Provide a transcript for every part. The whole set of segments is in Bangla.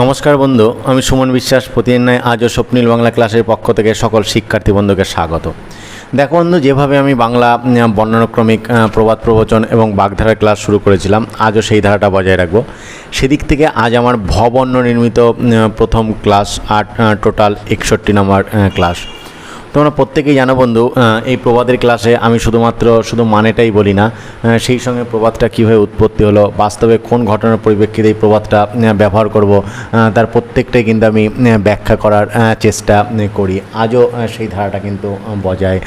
নমস্কার বন্ধু, আমি সুমন বিশ্বাস প্রতিদিন আজও স্বপ্নীল বাংলা ক্লাসের পক্ষ থেকে সকল শিক্ষার্থী বন্ধুকে স্বাগত। দেখো বন্ধু, যেভাবে আমি বাংলা বর্ণানুক্রমিক প্রবাদ প্রবচন এবং বাগধারার ক্লাস শুরু করেছিলাম, আজও সেই ধারাটা বজায় রাখব। সেদিক থেকে আজ আমার ভবর্ণ নির্মিত প্রথম ক্লাস, আট টোটাল একষট্টি নম্বর ক্লাস। তোমরা প্রত্যেকেই জানো বন্ধু এই প্রবাদের ক্লাসে আমি শুধুমাত্র শুধু মানেটাই বলি না সেই সঙ্গে প্রবাদটা কীভাবে উৎপত্তি হলো, বাস্তবে কোন ঘটনার পরিপ্রেক্ষিতে এই প্রবাদটা ব্যবহার করব তার প্রত্যেকটাই কিন্তু আমি ব্যাখ্যা করার চেষ্টা করি। আজও সেই ধারাটা কিন্তু বজায়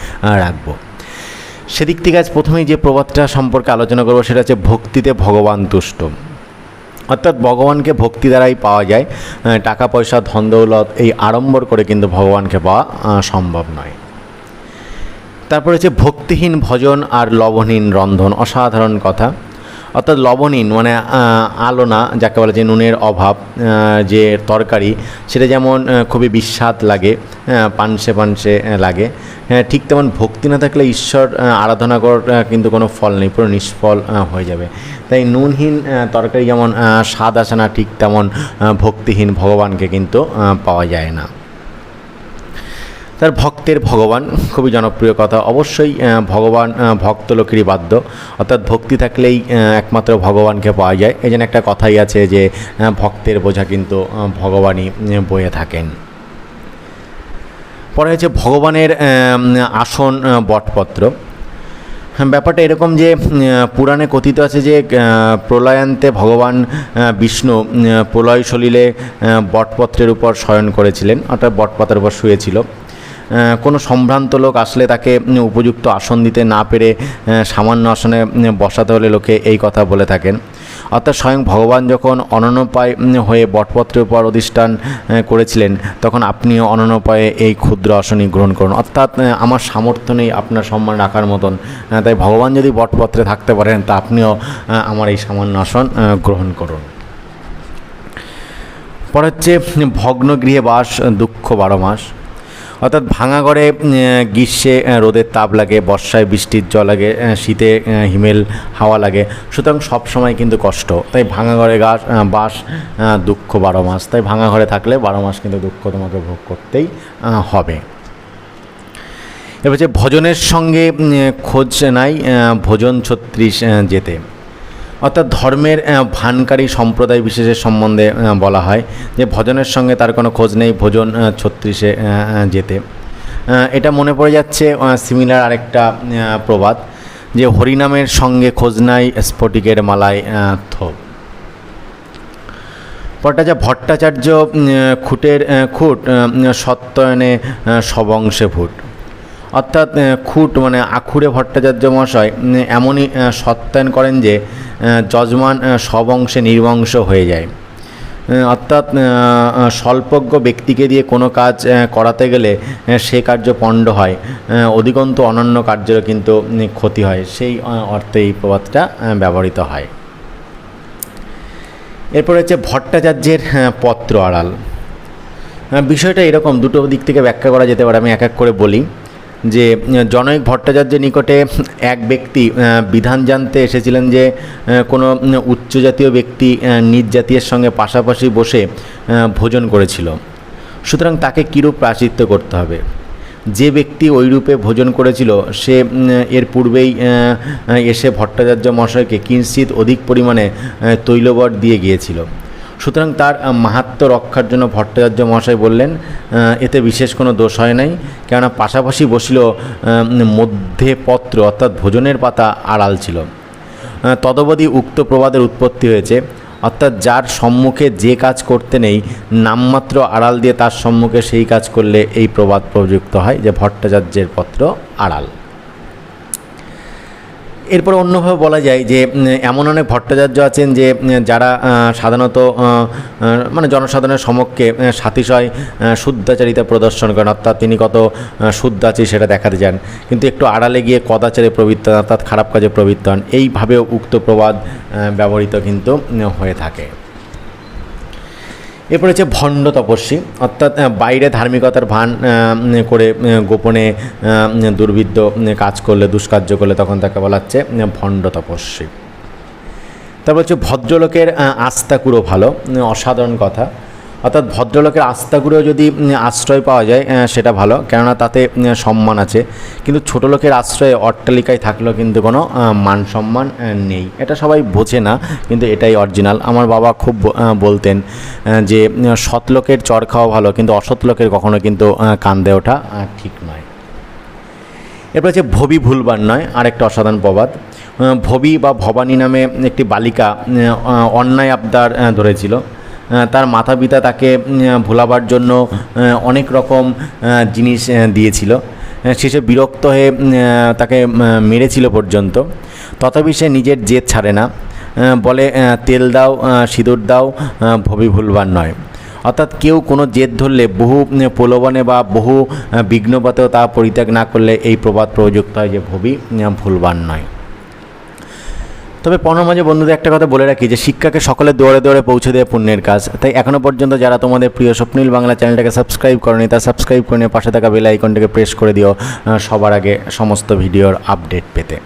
রাখব। সেদিক থেকে আজ প্রথমেই যে প্রবাদটা সম্পর্কে আলোচনা করব, সেটা হচ্ছে ভক্তিতে ভগবান তুষ্ট। অর্থাৎ ভগবানকে ভক্তি দ্বারাই পাওয়া যায় টাকা পয়সা, ধন দৌলত এই আড়ম্বর করে কিন্তু ভগবানকে পাওয়া সম্ভব নয়। তারপরে হচ্ছে ভক্তিহীন ভজন আর লবণহীন রন্ধন, অসাধারণ কথা। অর্থাৎ লবণহীন মানে আলো না, যাকে বলে যে নুনের অভাব যে তরকারি, সেটা যেমন খুবই বিস্বাদ লাগে পানসে পানসে লাগে। হ্যাঁ ঠিক তেমন ভক্তি না থাকলে ঈশ্বর আরাধনা করার কিন্তু কোনো ফল নেই, পুরো নিষ্ফল হয়ে যাবে। তাই নুনহীন তরকারি যেমন স্বাদ আসে না, ঠিক তেমন ভক্তিহীন ভগবানকে কিন্তু পাওয়া যায় না। তার ভক্তের ভগবান, খুবই জনপ্রিয় কথা। অবশ্যই ভগবান ভক্ত লোকেরই বাধ্য অর্থাৎ ভক্তি থাকলেই একমাত্র ভগবানকে পাওয়া যায়। এই জন্য একটা কথাই আছে যে ভক্তের বোঝা কিন্তু ভগবানই বয়ে থাকেন। পরে হচ্ছে ভগবানের আসন বটপত্র। হ্যাঁ ব্যাপারটা এরকম যে পুরাণে কথিত আছে যে প্রলয়ান্তে ভগবান বিষ্ণু প্রলয় সলিলে বটপত্রের উপর শয়ন করেছিলেন। অর্থাৎ বটপাতার উপর শুয়েছিল। কোনো সম্ভ্রান্ত লোক আসলে তাকে উপযুক্ত আসন দিতে না পেরে সামান্য আসনে বসাতে হলে লোকে এই কথা বলে থাকেন। অর্থাৎ স্বয়ং ভগবান যখন অনন্যপায় হয়ে বটপত্রের উপর অধিষ্ঠান করেছিলেন, তখন আপনিও অনন্যপায়ে এই ক্ষুদ্র আসনই গ্রহণ করুন। অর্থাৎ আমার সামর্থ্য নেই আপনার সম্মান রাখার মতন। তাই ভগবান যদি বটপত্রে থাকতে পারেন, তা আপনিও আমার এই সামান্য আসন গ্রহণ করুন। পরে হচ্ছে, ভগ্নগৃহে বাস, দুঃখ বারো মাস। অর্থাৎ ভাঙা ঘরে গ্রীষ্মে রোদের তাপ লাগে, বর্ষায় বৃষ্টির জল লাগে শীতে হিমেল হাওয়া লাগে, সুতরাং সব সময় কিন্তু কষ্ট। তাই ভাঙা ঘরে গাছ বাস দুঃখ বারো মাস। তাই ভাঙা ঘরে থাকলে বারো মাস কিন্তু দুঃখ তোমাকে ভোগ করতেই হবে। এবার হচ্ছে ভজনের সঙ্গে খোঁজ নাই ভোজন ছত্রিশ যেতে। অর্থাৎ ধর্মের ভানকারী সম্প্রদায় বিশেষের সম্বন্ধে বলা হয় যে ভজনের সঙ্গে তার কোনো খোঁজ নেই ভোজন ছত্রিশে যেতে। এটা মনে পড়ে যাচ্ছে সিমিলার আরেকটা প্রবাদ যে হরিনামের সঙ্গে খোঁজ নাই স্ফটিকের মালায় থোপ। ভট্টাচার্য উম, খুঁটের খুঁট সত্যয়নে সবংশে ভুট। অর্থাৎ খুট মানে আখুরে ভট্টাচার্য মহাশয় এমনই সত্যায়ন করেন যে যজমান আহ, সবংশে নির্বংশ হয়ে যায়। অর্থাৎ স্বল্পজ্ঞ ব্যক্তিকে দিয়ে কোনো কাজ করাতে গেলে সে কার্য পণ্ড হয়। অধিকন্তু অনন্য কার্যেরও কিন্তু ক্ষতি হয়। সেই অর্থে এই প্রবাদটা ব্যবহৃত হয়। এরপর হচ্ছে ভট্টাচার্যের পত্র আড়াল। বিষয়টা এরকম দুটো দিক থেকে ব্যাখ্যা করা যেতে পারে আমি এক এক করে বলি। যে জনৈক ভট্টাচার্যের নিকটে এক ব্যক্তি বিধান জানতে এসেছিলেন যে কোনো উম, উচ্চ জাতীয় ব্যক্তি নিজ জাতীয়ের সঙ্গে পাশাপাশি বসে ভোজন করেছিল। সুতরাং তাকে কীরূপ প্রাচিত্য করতে হবে? যে ব্যক্তি ওই রূপে ভোজন করেছিল সে এর পূর্বেই এসে ভট্টাচার্য মহাশয়কে কিঞ্চিত অধিক পরিমাণে তৈলবট দিয়ে গিয়েছিল। সুতরাং তার আহ, মাহাত্ম্য রক্ষার জন্য ভট্টাচার্য মহাশয় বললেন এতে বিশেষ কোনো দোষ হয় নাই কেননা পাশাপাশি বসিল মধ্যে পত্র অর্থাৎ ভোজনের পাতা আড়াল ছিল। তদবধি উক্ত প্রবাদের উৎপত্তি হয়েছে অর্থাৎ যার সম্মুখে যে কাজ করতে নেই নামমাত্র আড়াল দিয়ে তার সম্মুখে সেই কাজ করলে এই প্রবাদ প্রযুক্ত হয় যে ভট্টাচার্যের পত্র আড়াল। এরপর অন্যভাবে বলা যায় যে এমন অনেক ভট্টাচার্য আছেন যে যারা সাধারণত মানে জনসাধারণের সমক্ষে সাতিশয় শুদ্ধাচারিতা প্রদর্শন করেন। অর্থাৎ তিনি কত আহ, শুদ্ধ আছে সেটা দেখাতে যান। কিন্তু একটু আড়ালে গিয়ে কদাচারে প্রবৃত্ত অর্থাৎ খারাপ কাজে প্রবৃত্ত হন। এইভাবেও উক্ত প্রবাদ ব্যবহৃত কিন্তু হয়ে থাকে। এরপর হচ্ছে ভণ্ড তপস্বী, অর্থাৎ বাইরে ধার্মিকতার ভান করে গোপনে দুর্বৃত্ত কাজ করলে, দুষ্কার্য করলে তখন তাকে বলা হচ্ছে ভণ্ড তপস্বী। তারপর হচ্ছে ভদ্রলোকের আস্থা কুড়ো ভালো অসাধারণ কথা। অর্থাৎ ভদ্রলোকের আস্থাগুলো যদি আশ্রয় পাওয়া যায় সেটা ভালো। কেননা তাতে সম্মান আছে। কিন্তু ছোট লোকের আশ্রয়ে অট্টালিকায় থাকলেও কিন্তু কোনো মান সম্মান নেই। এটা সবাই বোঝে না, কিন্তু এটাই অরিজিনাল। আমার বাবা খুব বলতেন যে, সৎ লোকের চর খাওয়া ভালো, কিন্তু অসৎ লোকের কখনো কিন্তু কান্দে ওঠা ঠিক নয়। এরপর হচ্ছে ভবি ভুলবার নয়, আরেকটা অসাধারণ প্রবাদ। ভবি বা ভবানী নামে একটি বালিকা অন্যায় আবদার ধরেছিল। তার মাতা পিতা তাকে ভোলাবার জন্য অনেক রকম জিনিস দিয়েছিল। শেষে বিরক্ত হয়ে তাকে মেরেছিল পর্যন্ত। তথাপি সে নিজের জেদ ছাড়ে না। বলে তেল দাও সিঁদুর দাও ভবি ভুলবার নয়। অর্থাৎ কেউ কোনো জেদ ধরলে, বহু প্রলোভনে বা বহু বিঘ্নপাতেও তা পরিত্যাগ না করলে এই প্রবাদ প্রযুক্ত হয় যে ভবি ভুলবার নয়। তবে পনেরো মাঝে বন্ধুদের একটা কথা বলে রাখি যে শিক্ষাকে সকলে দৌড়ে দৌড়ে পৌঁছে দেয় পুণ্যের কাজ। তাই এখনও পর্যন্ত যারা তোমাদের প্রিয় স্বপ্নীল বাংলা চ্যানেলটাকে সাবস্ক্রাইব করেনি তা সাবস্ক্রাইব করে নিয়ে পাশে থাকা বেল আইকনটাকে প্রেস করে দিও সবার আগে সমস্ত ভিডিওর আপডেট পেতে।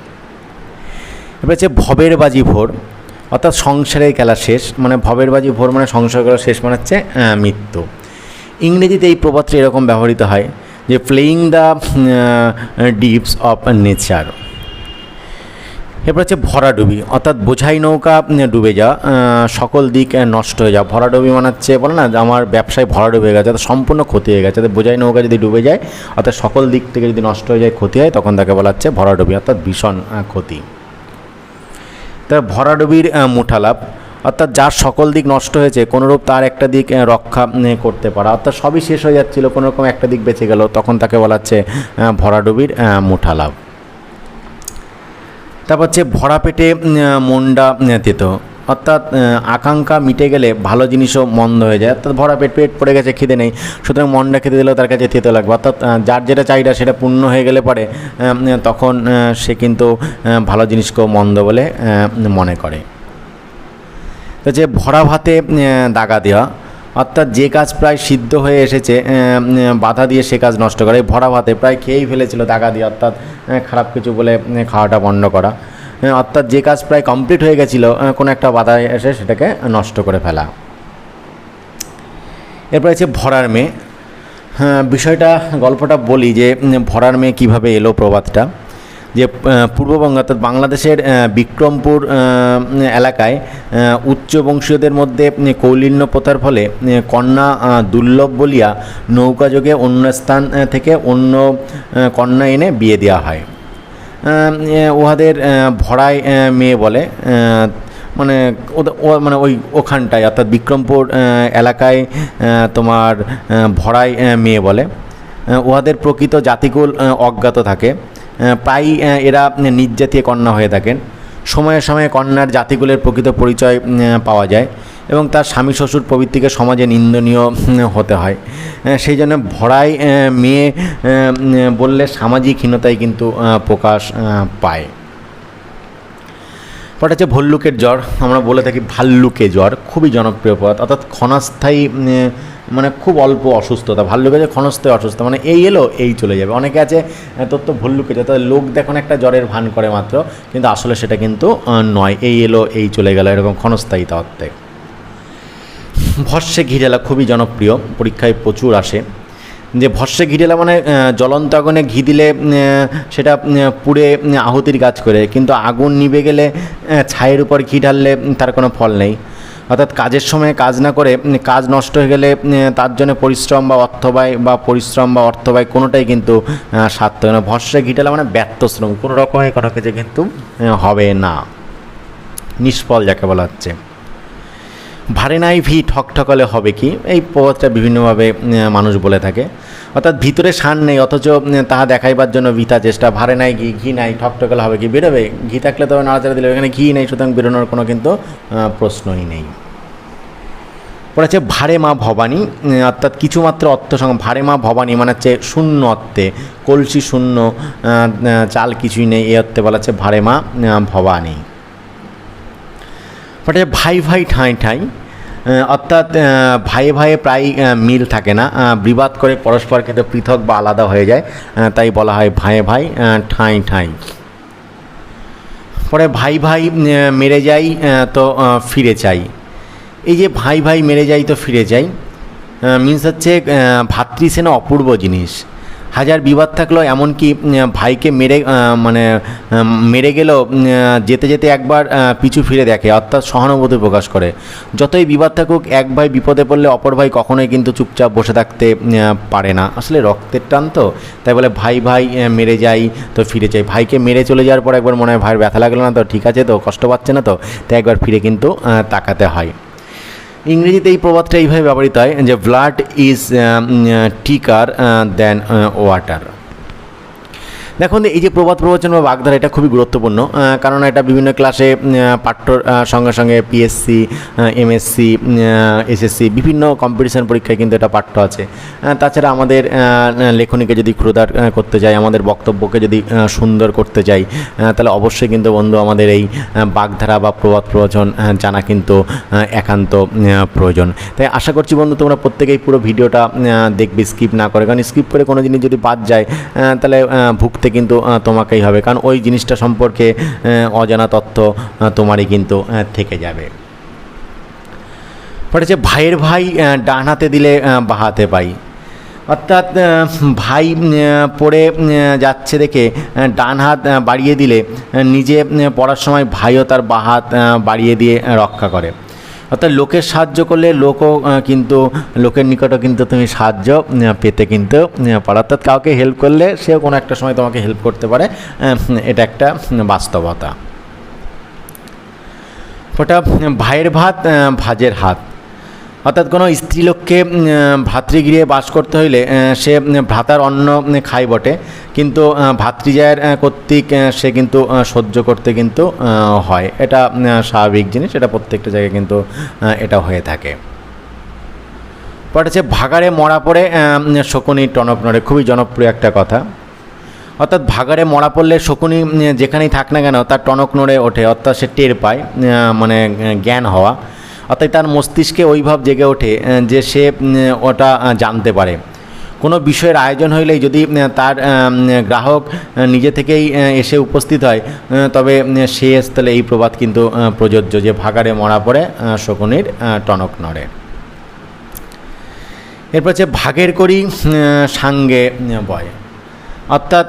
এবার হচ্ছে ভবের বাজি ভোর, অর্থাৎ সংসারের খেলা শেষ মানে ভবের বাজি ভোর মানে সংসার করা শেষ মানে হচ্ছে মৃত্যু। ইংরেজিতে এই প্রবাদটি এরকম ব্যবহৃত হয় যে playing the deeps of nature এরপর হচ্ছে ভরাডুবি, অর্থাৎ বোঝাই নৌকা ডুবে যাওয়া সকল দিক নষ্ট হয়ে যাওয়া। ভরাডুবি মানে হচ্ছে, বলে না, যে আমার ব্যবসায় ভরাডুবি হয়ে গেছে অর্থাৎ সম্পূর্ণ ক্ষতি হয়ে গেছে। অর্থাৎ বোঝাই নৌকা যদি ডুবে যায়, অর্থাৎ সকল দিক থেকে যদি নষ্ট হয়ে যায়, ক্ষতি হয়, তখন তাকে বলা হচ্ছে ভরাডুবি, অর্থাৎ ভীষণ ক্ষতি। তার ভরাডুবির মুঠালাভ অর্থাৎ যার সকল দিক নষ্ট হয়েছে, কোনোরূপ তার একটা দিক রক্ষা করতে পারা। অর্থাৎ সবই শেষ হয়ে যাচ্ছিল কোনো রকম একটা দিক বেঁচে গেল, তখন তাকে বলা হচ্ছে ভরাডুবির মুঠালাভ তারপর হচ্ছে ভরা পেটে মন্ডা তেতো। অর্থাৎ আকাঙ্ক্ষা মিটে গেলে ভালো জিনিসও মন্দ হয়ে যায়। অর্থাৎ ভরা পেট পেট পড়ে গেছে খিদে নেই। সুতরাং মন্ডা খেতে দিলেও তার কাছে তেতো লাগবে। অর্থাৎ যার যেটা চাহিদা সেটা পূর্ণ হয়ে গেলে পরে তখন সে কিন্তু ভালো জিনিসকেও মন্দ বলে মনে করে। তো যে ভরা ভাতে দাগা দেওয়া। অর্থাৎ যে কাজ প্রায় সিদ্ধ হয়ে এসেছে বাধা দিয়ে সে কাজ নষ্ট করে। ভরা ভাতে প্রায় খেয়েই ফেলেছিল দাগা দিয়ে। অর্থাৎ খারাপ কিছু বলে খাওয়াটা বন্ধ করা। অর্থাৎ যে কাজ প্রায় কমপ্লিট হয়ে গেছিল কোনো একটা বাধা এসে সেটাকে নষ্ট করে ফেলা। এরপর আছে ভরার মেয়ে। হ্যাঁ বিষয়টা, গল্পটা বলি যে ভরার মেয়ে কীভাবে এলো প্রবাদটা। যে পূর্ববঙ্গ অর্থাৎ বাংলাদেশের বিক্রমপুর এলাকায় উচ্চ বংশীয়দের মধ্যে কৌলিন্য প্রথার ফলে কন্যা দুর্লভ বলিয়া নৌকাযোগে অন্য স্থান থেকে অন্য কন্যা এনে বিয়ে দেওয়া হয়। উহাদের ভরায় মেয়ে বলে মানে ও মানে ওই ওখানটায়, অর্থাৎ বিক্রমপুর এলাকায় তোমার ভরায় মেয়ে বলে। উহাদের প্রকৃত জাতিকুল অজ্ঞাত থাকে। প্রায়ই এরা নির্যাতীয় কন্যা হয়ে থাকেন। সময়ে সময়ে কন্যার জাতিগুলের প্রকৃত পরিচয় পাওয়া যায় এবং তার স্বামী, শ্বশুর প্রবৃত্তিকে সমাজে নিন্দনীয় হতে হয়। সেই জন্য ভরাই মেয়ে বললে সামাজিক হীনতায় কিন্তু প্রকাশ পায়। পরে হচ্ছে ভল্লুকের জ্বর। আমরা বলে থাকি ভাল্লুকে জ্বর, খুবই জনপ্রিয় পদ অর্থাৎ ক্ষণস্থায়ী মানে খুব অল্প অসুস্থতা। ভাল্লুকে যে ক্ষণস্থায়ী অসুস্থ মানে এই এলো, এই চলে যাবে। অনেকে আছে তোর তো ভল্লুকে জ্বর। তাদের লোক দেখুন একটা জ্বরের ভান করে মাত্র, কিন্তু আসলে সেটা কিন্তু নয়। এই এলো, এই চলে গেল, এরকম ক্ষণস্থায়ী তত্ত্বে ভর্ষে ঘিরেলা খুবই জনপ্রিয়। পরীক্ষায় প্রচুর আসে। যে ভস্যে ঘিরেলা মানে জ্বলন্ত আগুনে ঘি দিলে সেটা পুড়ে আহুতির কাজ করে। কিন্তু আগুন নিভে গেলে ছাইয়ের উপর ঘি ঢাললে তার কোনো ফল নেই। অর্থাৎ কাজের সময় কাজ না করে কাজ নষ্ট হয়ে গেলে তার জন্য পরিশ্রম বা অর্থ ব্যয় বা পরিশ্রম বা অর্থ ব্যয় কোনোটাই কিন্তু আহ, সার্থক না ভস্যে ঘিটালা মানে ব্যর্থ শ্রম। কোনো রকমের কোনো কিছু কিন্তু হবে না। নিষ্ফল যাকে বলা হচ্ছে। ভারে নাই ভি ঠকঠকালে হবে কি? এই প্রবাদটা বিভিন্নভাবে মানুষ বলে থাকে। অর্থাৎ ভিতরে সান নেই, অথচ তাহা দেখাইবার জন্য বৃথা চেষ্টা। ভারে নাই ঘি ঘি নাই, ঠকঠকালে হবে কি? বেরোবে। ঘি থাকলে তবে নাড়াচাড়া দিলে এখানে ঘি নেই, সুতরাং বেরোনোর কোনো কিন্তু প্রশ্নই নেই। পরে আছে ভারে মা ভবানী অর্থাৎ কিছুমাত্র অর্থ সঙ্গে। ভারে মা ভবানী মানে হচ্ছে শূন্য অর্থে। কলসি শূন্য চাল কিছুই নেই এই অর্থে বলা হচ্ছে ভারে মা ভবানী। ওটা ভাই ভাই ঠাঁই ঠাঁই অর্থাৎ আহ, ভাইয়ে প্রায় মিল থাকে না বিবাদ করে পরস্পর কিন্তু পৃথক বা আলাদা হয়ে যায় তাই বলা হয় ভাইয়ে ভাই ঠাঁই ঠাঁই। পরে ভাই ভাই মেরে যাই তো ফিরে চাই। এই যে ভাই ভাই মেরে যাই তো ফিরে যাই মিন্স হচ্ছে ভাতৃসেনা অপূর্ব জিনিস। হাজার বিবাদ থাকলেও এমনকি ভাইকে মেরে মানে মেরে গেলেও যেতে যেতে একবার পিছু ফিরে দেখে, অর্থাৎ সহানুভূতি প্রকাশ করে। যতই বিবাদ থাকুক, এক ভাই বিপদে পড়লে অপর ভাই কখনোই কিন্তু চুপচাপ বসে থাকতে পারে না। আসলে রক্তের টান তো, তাই বলে ভাই ভাই মেরে যাই তো ফিরে চাই ভাইকে মেরে চলে যাওয়ার পর একবার মনে হয় ভাইয়ের ব্যথা লাগল না তো, ঠিক আছে তো, কষ্ট পাচ্ছে না তো, তাই একবার ফিরে কিন্তু তাকাতে হয়। ইংরেজিতে এই প্রবাদটা এইভাবে ব্যবহৃত হয় যে ব্লাড ইজ টিকার দেন ওয়াটার দেখুন, এই যে প্রবাদ প্রবচন বা বাগধারা এটা খুবই গুরুত্বপূর্ণ কারণ এটা বিভিন্ন ক্লাসে পাঠ্যর সঙ্গে সঙ্গে পিএসসি এমএসসি এসএসসি বিভিন্ন কম্পিটিশন পরীক্ষায় কিন্তু এটা পাঠ্য আছে। তাছাড়া আমাদের লেখনীকে যদি ক্ষুদার করতে যাই, আমাদের বক্তব্যকে যদি সুন্দর করতে যাই তাহলে অবশ্যই কিন্তু বন্ধু আমাদের এই বাগধারা বা প্রবাদ প্রবচন জানা কিন্তু একান্ত প্রয়োজন। তাই আশা করছি বন্ধু, তোমরা প্রত্যেকেই পুরো ভিডিওটা দেখবে স্কিপ না করে। কারণ স্কিপ করে কোনো জিনিস যদি বাদ যায় তাহলে ভুগতে কিন্তু তোমাকেই হবে। কারণ ওই জিনিসটা সম্পর্কে অজানা তথ্য তোমারই কিন্তু থেকে যাবে। পরে হচ্ছে ভাইয়ের ভাই ডান হাতে দিলে আহ, বাঁ হাতে পাই। অর্থাৎ ভাই পড়ে যাচ্ছে দেখে ডান হাত বাড়িয়ে দিলে নিজে পড়ার সময় ভাইও তার বাঁ হাত বাড়িয়ে দিয়ে রক্ষা করে। অর্থাৎ লোকের সাহায্য করলে লোকও কিন্তু, লোকের নিকটও কিন্তু তুমি সাহায্য পেতে কিন্তু পারো। অর্থাৎ কাউকে হেল্প করলে সেও কোনো একটা সময় তোমাকে হেল্প করতে পারে এটা একটা বাস্তবতা। ওটা ভাইয়ের ভাত ভাজের হাত। অর্থাৎ কোনো স্ত্রীলোককে ভাতৃগৃহে বাস করতে হইলে সে ভ্রাতার অন্ন খায় বটে। কিন্তু ভাতৃজায়ের কর্তৃক সে কিন্তু সহ্য করতে কিন্তু হয়। এটা স্বাভাবিক জিনিস। এটা প্রত্যেকটা জায়গায় কিন্তু এটা হয়ে থাকে। পরে হচ্ছে, ভাগাড়ে মরা পড়ে শকুনি টনক নড়ে। খুবই জনপ্রিয় একটা কথা। অর্থাৎ ভাগাড়ে মরা পড়লে শকুনি যেখানেই থাক না কেন, তার টনক নড়ে ওঠে। অর্থাৎ সে টের পায় মানে জ্ঞান হওয়া। অর্থাৎ তার মস্তিষ্কে ওই ভাব জেগে ওঠে যে সে ওটা জানতে পারে। কোনো বিষয়ের আয়োজন হইলেই যদি তার গ্রাহক নিজে থেকেই এসে উপস্থিত হয় তবে সে স্থলে এই প্রবাদ কিন্তু প্রযোজ্য যে ভাগাড়ে মরা পড়ে শকুনির টনক নড়ে। এরপর হচ্ছে ভাগের করি সাঙ্গে বয়। অর্থাৎ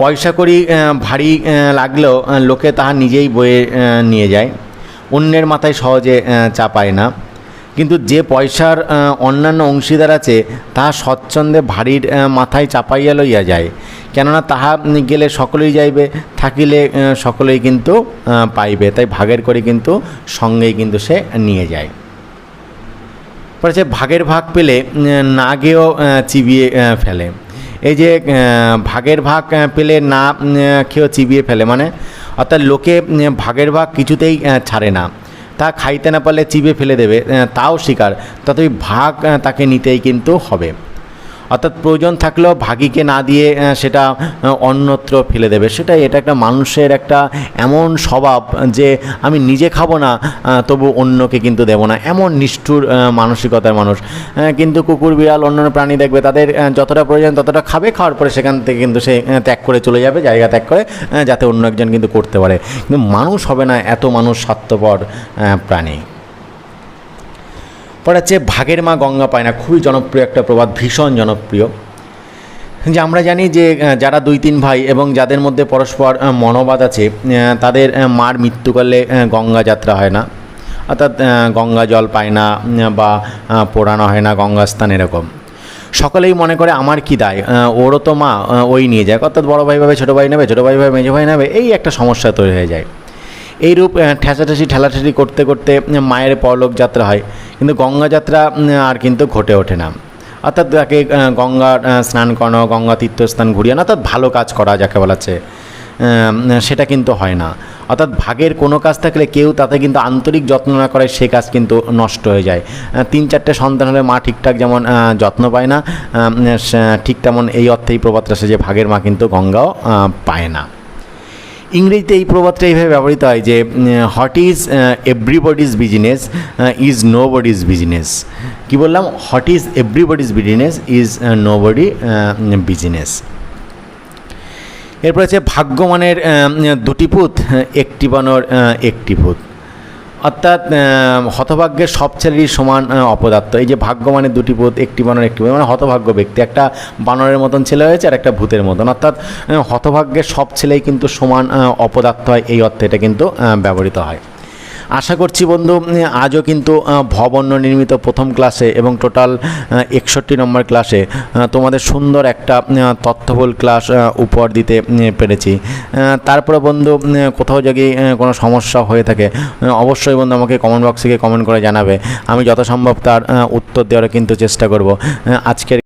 পয়সা করি ভারী লাগলেও লোকে তাহা নিজেই বয়ে নিয়ে যায়। অন্যের মাথায় সহজে চাপায় না। কিন্তু যে পয়সার অন্যান্য অংশীদার আছে, তাহা স্বচ্ছন্দে ভারীর মাথায় চাপাইয়া লইয়া যায়। কেননা তাহা গেলে সকলেই যাইবে, থাকিলে সকলেই কিন্তু পাইবে। তাই ভাগের করে কিন্তু সঙ্গেই কিন্তু সে নিয়ে যায়। পরে হচ্ছে ভাগের ভাগ পেলে না গেয়েও চিবিয়ে ফেলে। এই যে ভাগের ভাগ পেলে না খেয়েও চিবিয়ে ফেলে মানে অর্থাৎ লোকে ভাগের ভাগ কিছুতেই ছাড়ে না। তা খাইতে না পারলে চিবে ফেলে দেবে তাও শিকার। তথাপি ভাগ তাকে নিতেই কিন্তু হবে। অর্থাৎ প্রয়োজন থাকলেও ভাগিকে না দিয়ে সেটা অন্যত্র ফেলে দেবে। সেটা এটা একটা মানুষের একটা এমন স্বভাব যে আমি নিজে খাব না তবু অন্যকে কিন্তু দেবো না। এমন নিষ্ঠুর মানসিকতার মানুষ। কিন্তু কুকুর, বিড়াল, অন্যান্য প্রাণী দেখবে, তাদের যতটা প্রয়োজন ততটা খাবে, খাওয়ার পরে সেখান থেকে কিন্তু সে ত্যাগ করে চলে যাবে, জায়গা ত্যাগ করে যাতে অন্য একজন কিন্তু করতে পারে। কিন্তু মানুষ হবে না এত মানুষ স্বার্থপর প্রাণী। পরে হচ্ছে ভাগের মা গঙ্গা পায় না, খুবই জনপ্রিয় একটা প্রবাদ, ভীষণ জনপ্রিয়। যে আমরা জানি যে যারা দুই তিন ভাই এবং যাদের মধ্যে পরস্পর মনোবাদ আছে তাদের মার মৃত্যুকালে গঙ্গা যাত্রা হয় না। অর্থাৎ গঙ্গা জল পায় না বা পোড়ানো হয় না গঙ্গা স্থান এরকম। সকলেই মনে করে, আমার কি দায়? ওরও তো মা ওই নিয়ে যায়। অর্থাৎ বড় ভাই ভাবে, ছোটো ভাই নেবে, ছোটো ভাই ভাবে, মেজো ভাই নেবে, এই একটা সমস্যা তৈরি হয়ে যায়। এইরূপ ঠেসাঠেসি ঠেলাঠেসি করতে করতে মায়ের পরলোক যাত্রা হয়। কিন্তু গঙ্গা যাত্রা আর কিন্তু ঘটে ওঠে না। অর্থাৎ তাকে গঙ্গা স্নান করানো গঙ্গা তীর্থস্থান ঘুরিয়ে আনা অর্থাৎ ভালো কাজ করা যাকে বলা হচ্ছে আহ, সেটা কিন্তু হয় না। অর্থাৎ ভাগের কোনো কাজ থাকলে কেউ তাতে কিন্তু আন্তরিক যত্ন না করে সে কাজ কিন্তু নষ্ট হয়ে যায়। তিন চারটে সন্তান হলে মা ঠিকঠাক যেমন যত্ন পায় না ঠিক তেমন এই অর্থেই প্রবাদটা আসে যে ভাগের মা কিন্তু গঙ্গাও পায় না। ইংরেজিতে এই প্রবাদটা এইভাবে ব্যবহৃত হয় যে hot is everybody's business is nobody's business কী বললাম? Hot is everybody's business is nobody business এরপর আছে ভাগ্যমানের আহ, দুটি পুত একটি বানর একটি পুত অর্থাৎ হতভাগ্যের সব ছেলেরই সমান অপদার্থ। এই যে ভাগ্য মানে দুটি ভূত, একটি বানর, একটি মানে হতভাগ্য ব্যক্তি। একটা বানরের মতন ছেলে হয়েছে আর একটা ভূতের মতন। অর্থাৎ হতভাগ্যের সব ছেলেই কিন্তু সমান অপদার্থ হয়, এই অর্থে এটা কিন্তু ব্যবহৃত হয়। আশা করছি বন্ধু আজও কিন্তু আহ, ভবন্য নির্মিত প্রথম ক্লাসে এবং টোটাল একষট্টি নম্বর ক্লাসে তোমাদের সুন্দর একটা আহ, তথ্যবহুল ক্লাস উপহার দিতে পেরেছি। তারপরে বন্ধু কোথাও যদি কোনো সমস্যা হয়ে থাকে অবশ্যই বন্ধু আমাকে কমেন্ট বক্সে কমেন্ট করে জানাবে। আমি যত সম্ভব তার উত্তর দেওয়ার কিন্তু চেষ্টা করব। আজকের